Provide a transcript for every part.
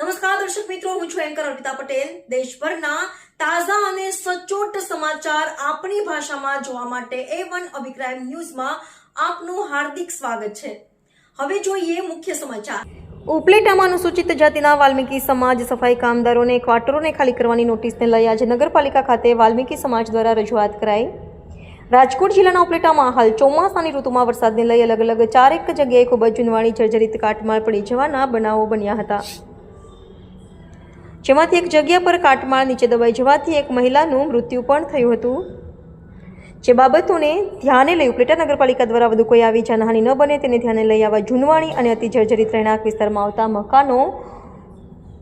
નમસ્કાર, દર્શક મિત્રો, હું છું એન્કર અર્પિતા પટેલ. દેશભરના તાજા અને સચોટ સમાચાર આપણી ભાષામાં જોવા માટે એ વન અભિપ્રાય ન્યૂઝમાં આપનું હાર્દિક સ્વાગત છે. હવે જોઈએ મુખ્ય સમાચાર. ઉપલેટામાં અનુસૂચિત જાતિના વાલ્મીકી સમાજ સફાઈ કામદારોને ક્વાર્ટરોને ખાલી કરવાની નોટિસને લઈ આજે નગરપાલિકા ખાતે વાલ્મીકી સમાજ દ્વારા રજૂઆત કરાઈ. રાજકોટ જિલ્લાના ઉપલેટામાં હાલ ચોમાસાની ઋતુમાં વરસાદને લઈ અલગ અલગ ચારેક જગ્યાએ ખૂબ જ જૂનવાણી જર્જરિત કાટમાળ પડી જવાના બનાવો બન્યા હતા. જેમાંથી એક જગ્યા પર કાટમાળ નીચે દબાઈ જવાથી એક મહિલાનું મૃત્યુ પણ થયું હતું. જે બાબતોને ધ્યાને લઈ ઉપલેટા નગરપાલિકા દ્વારા વધુ કોઈ આવી જાનહાનિ ન બને તેને ધ્યાને લઈ આવા જૂનવાણી અને અતિ જર્જરિત રહેણાંક વિસ્તારમાં આવતા મકાનો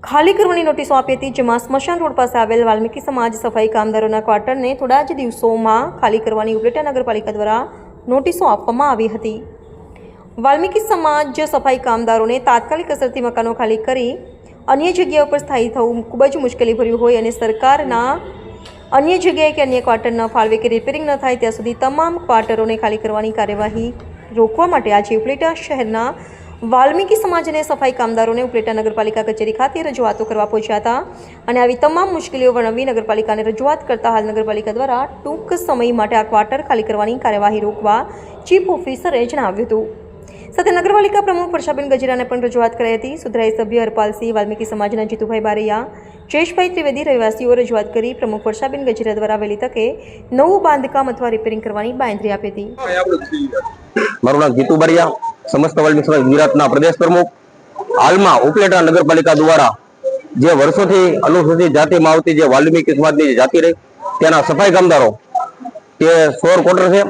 ખાલી કરવાની નોટિસો આપી હતી, જેમાં સ્મશાન રોડ પાસે આવેલ વાલ્મીકી સમાજ સફાઈ કામદારોના ક્વાર્ટરને થોડા જ દિવસોમાં ખાલી કરવાની ઉપલેટા નગરપાલિકા દ્વારા નોટિસો આપવામાં આવી હતી. વાલ્મીકી સમાજ સફાઈ કામદારોને તાત્કાલિક અસરથી મકાનો ખાલી કરી અન્ય જગ્યા ઉપર સ્થાયી થવું ખૂબ જ મુશ્કેલી ભર્યું હોય અને સરકારના અન્ય જગ્યાએ કે અન્ય ક્વાર્ટર ફાળવે કે રિપેરિંગ ન થાય, ત્યાં સુધી તમામ ક્વાર્ટરોને ખાલી કરવાની કાર્યવાહી રોકવા માટે આજે ઉપલેટા શહેરના વાલ્મીકી સમાજ અને સફાઈ કામદારોને ઉપલેટા નગરપાલિકા કચેરી ખાતે રજૂઆતો કરવા પહોંચ્યા હતા અને આવી તમામ મુશ્કેલીઓ વર્ણવી નગરપાલિકાને રજૂઆત કરતા હાલ નગરપાલિકા દ્વારા ટૂંક સમય માટે આ ક્વાર્ટર ખાલી કરવાની કાર્યવાહી રોકવા ચીફ ઓફિસરે જણાવ્યું હતું. સાથે નગરપાલિકા પ્રમુખ વર્ષાબેન ગજરાને પણ રજૂઆત કરાઈ હતી. સુધરાઈ સભ્ય હરપાલસિંહ વાલ્મીકી સમાજના જીતુભાઈ બારૈયા જયેશભાઈ ત્રિવેદી રહેવાસીઓ રજૂઆત કરી. પ્રમુખ વર્ષાબેન ગજેરા દ્વારા વહેલી તકે નવું બાંધકામ અથવા રિપેરિંગ કરવાની બાંયધરી આપી હતી. મારું નામ જીતુ બરિયા સમસ્ત વાલ્મીકી સમાજ ગુજરાતના પ્રદેશ પ્રમુખ. હાલમાં ઉપલેટા નગરપાલિકા દ્વારા જે વર્ષોથી અનુસૂચિત જાતિમાં આવતી જે વાલ્મીકી સમાજની જાતિ રહી તેના સફાઈ કામદારો તે સોર કોટર છે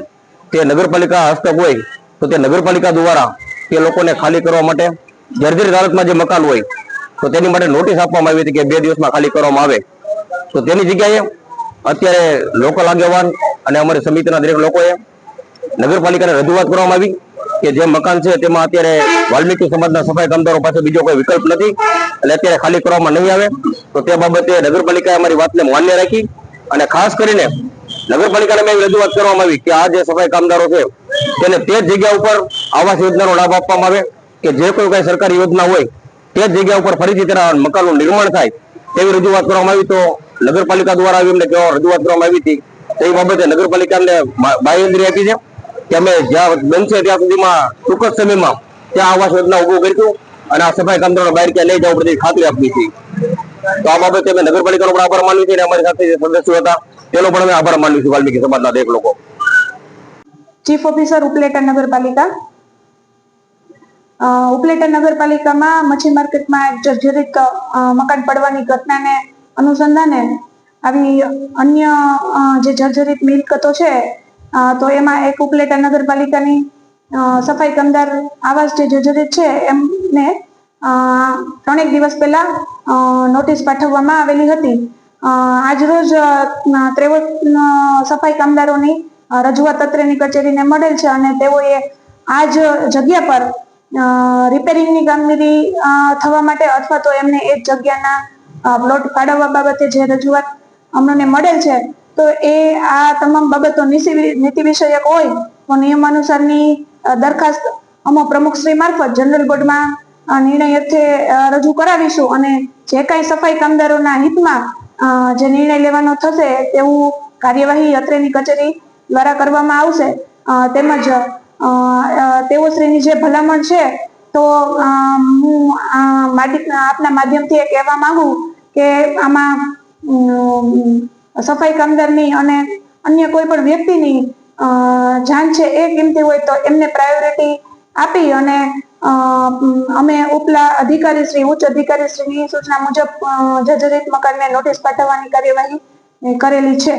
તે નગરપાલિકા હસ્તક હોય તો તે નગરપાલિકા દ્વારા તે લોકોને ખાલી કરવા માટે જર્જરિત હાલતમાં જે મકાન હોય, તો તેની માટે નોટિસ આપવામાં આવી હતી કે બે દિવસમાં ખાલી કરવામાં આવે. તો તેની જગ્યાએ અત્યારે લોકલ આગેવાન અને અમારી સમિતિના દરેક લોકોએ નગરપાલિકાને રજૂઆત કરવામાં આવી કે જે મકાન છે તેમાં અત્યારે વાલ્મીકી સમાજના સફાઈ કામદારો પાસે બીજો કોઈ વિકલ્પ નથી એટલે અત્યારે ખાલી કરવામાં નહીં આવે. તો તે બાબતે નગરપાલિકાએ અમારી વાતને માન્ય રાખી અને ખાસ કરીને નગરપાલિકાને મેં રજૂઆત કરવામાં આવી કે આ જે સફાઈ કામદારો છે તેને તે જગ્યા ઉપર આવાસ યોજનાનો લાભ આપવામાં આવે કે જે કોઈ કઈ સરકારી યોજના હોય, તે જગ્યા ઉપર ફરીથી તેના મકાનનું નિર્માણ થાય તેવી રજૂઆત કરવામાં આવી તો નગરપાલિકા દ્વારા એમને રજૂઆત કરવામાં આવી હતી. તે બાબતે નગરપાલિકાને બાંયધરી આપી છે કે અમે જ્યાં બનશે ત્યાં સુધીમાં ટૂંક જ સમયમાં ત્યાં આવાસ યોજના ઉભું કરીશું અને આ સફાઈ કામદારો બહાર ક્યાં લઈ જવા પડતી ખાતરી આપી છે તો આ બાબતે અમે નગરપાલિકાનો પણ આભાર માનવી છે અને અમારી સાથે સદસ્યો હતા, તેનો પણ અમે આભાર માનવી છે વાલ્મીકી સમાજના દરેક લોકો. ચીફ ઓફિસર ઉપલેટા નગરપાલિકા. ઉપલેટા નગરપાલિકામાં મચ્છી માર્કેટમાં એક જર્જરિત મકાન પડવાની ઘટનાને અનુસંધાને આવી અન્ય જે જર્જરિત મિલકતો છે તો એમાં એક ઉપલેટા નગરપાલિકાની સફાઈ કામદાર આવાસ જે જર્જરિત છે, એમને ત્રણેક દિવસ પહેલા નોટિસ પાઠવવામાં આવેલી હતી. આજરોજ ત્રેવત સફાઈ કામદારોની રજૂઆત અત્રેની કચેરીને મળેલ છે અને તેઓએ આ જ જગ્યા પર રિપેરિંગની કામગીરી થવા માટે અથવા તો એમને એ જગ્યાના પ્લોટ ફાળવવા બાબતે જે રજૂઆત અમને મળેલ છે, તો એ આ તમામ બાબતો નીતિ વિષયક હોય તો નિયમ અનુસારની દરખાસ્ત અમો પ્રમુખશ્રી મારફત જનરલ બોર્ડમાં નિર્ણય અર્થે રજૂ કરાવીશું અને જે કાંઈ સફાઈ કામદારોના હિતમાં જે નિર્ણય લેવાનો થશે તેવું કાર્યવાહી અત્રેની કચેરી દ્વારા કરવામાં આવશે. તેમજ તેઓ શ્રીની જે ભલામણ છે, તો હું આપના માધ્યમથી એ કહેવા માંગુ કે આમાં સફાઈ કામદારની અને અન્ય કોઈ પણ વ્યક્તિની જાન છે એ કિંમતી હોય તો એમને પ્રાયોરિટી આપી અને અમે ઉપલા અધિકારી શ્રી, ઉચ્ચ અધિકારી શ્રીની સૂચના મુજબ જજરિત મકાનને નોટિસ પાઠવવાની કાર્યવાહી કરેલી છે.